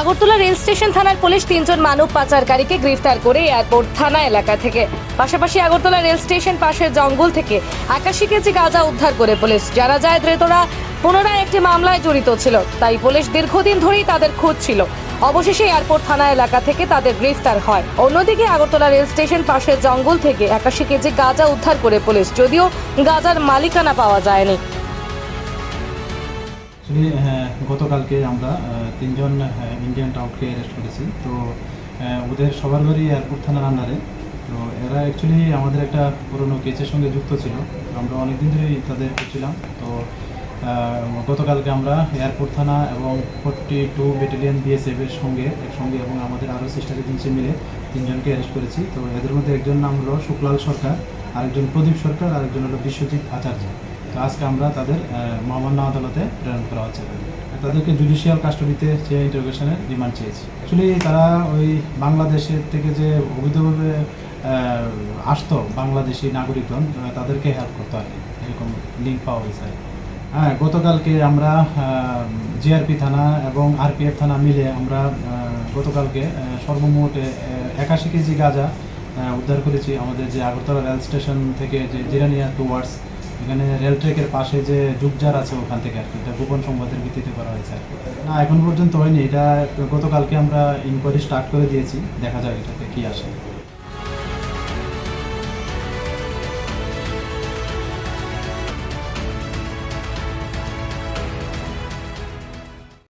Agartala rail station থানার police তিনজন মানব পাচারকারীকে গ্রেফতার করে এয়ারপোর্ট থানা এলাকা থেকে। পাশাপাশি আগরতলা রেল স্টেশন পাশের জঙ্গল থেকে একাশি কেজি গাঁজা উদ্ধার করে পুলিশ। যারা যায় ধৃতরা পুনরায় একটি মামলায় জড়িত ছিল। তাই পুলিশ দীর্ঘদিন ধরেই তাদের খোঁজ ছিল। অবশেষে এয়ারপোর্ট থানা এলাকা থেকে তাদের গ্রেফতার হয়। অন্যদিকে আগরতলা রেল স্টেশন পাশের জঙ্গল থেকে একাশি কেজি গাঁজা উদ্ধার করে পুলিশ। যদিও গাঁজার মালিকানা পাওয়া যায়নি। অ্যাকচুয়ালি গতকালকে আমরা তিনজন ইন্ডিয়ান টাউটকে অ্যারেস্ট করেছি। তো ওদের সবার বাড়ি এয়ারপোর্ট থানার আন্ডারে তো, এরা অ্যাকচুয়ালি আমাদের একটা পুরনো কেসের সঙ্গে যুক্ত ছিল। আমরা অনেক দিন ধরেই তাদের করছিলাম তো গতকালকে আমরা এয়ারপোর্ট থানা এবং ফোর্টি টু ব্যাটালিয়ন বিএসএফ এর সঙ্গে, একসঙ্গে এবং আমাদের আরও সিস্টার এজেন্সি মিলে তিনজনকে অ্যারেস্ট করেছি। তো, এদের মধ্যে একজন নাম হলো শুক্লাল সরকার, আরেকজন প্রদীপ সরকার, আরেকজন হলো বিশ্বজিৎ আচার্য। আজকে আমরা তাদের মহামান্য আদালতে প্রেরণ করা হচ্ছে। তাদেরকে জুডিশিয়াল কাস্টডিতে চেয়ে ইন্টারোগেশনের রিমান্ড চেয়েছি। অ্যাকচুয়ালি তারা ওই বাংলাদেশের থেকে যে অবৈধভাবে আসতো বাংলাদেশি নাগরিকগণ, তাদেরকে হেল্প করতো আর কি। এরকম লিঙ্ক পাওয়া হয়েছে হ্যাঁ গতকালকে আমরা জিআরপি থানা এবং আরপিএফ থানা মিলে আমরা গতকালকে সর্বমোট একাশি কেজি গাঁজা উদ্ধার করেছি। আমাদের যে আগরতলা রেল স্টেশন থেকে যে জিরানিয়া টুয়ার্ডস এখানে রেল ট্রেকের পাশে যে যুগজার আছে ওখান থেকে আর কি, এটা গোপন সংবাদের ভিত্তিতে করা হয়েছে। না, এখন পর্যন্ত হয়নি, এটা গতকালকে আমরা ইনকোয়ারি স্টার্ট করে দিয়েছি, দেখা যাক এটাতে কী আসে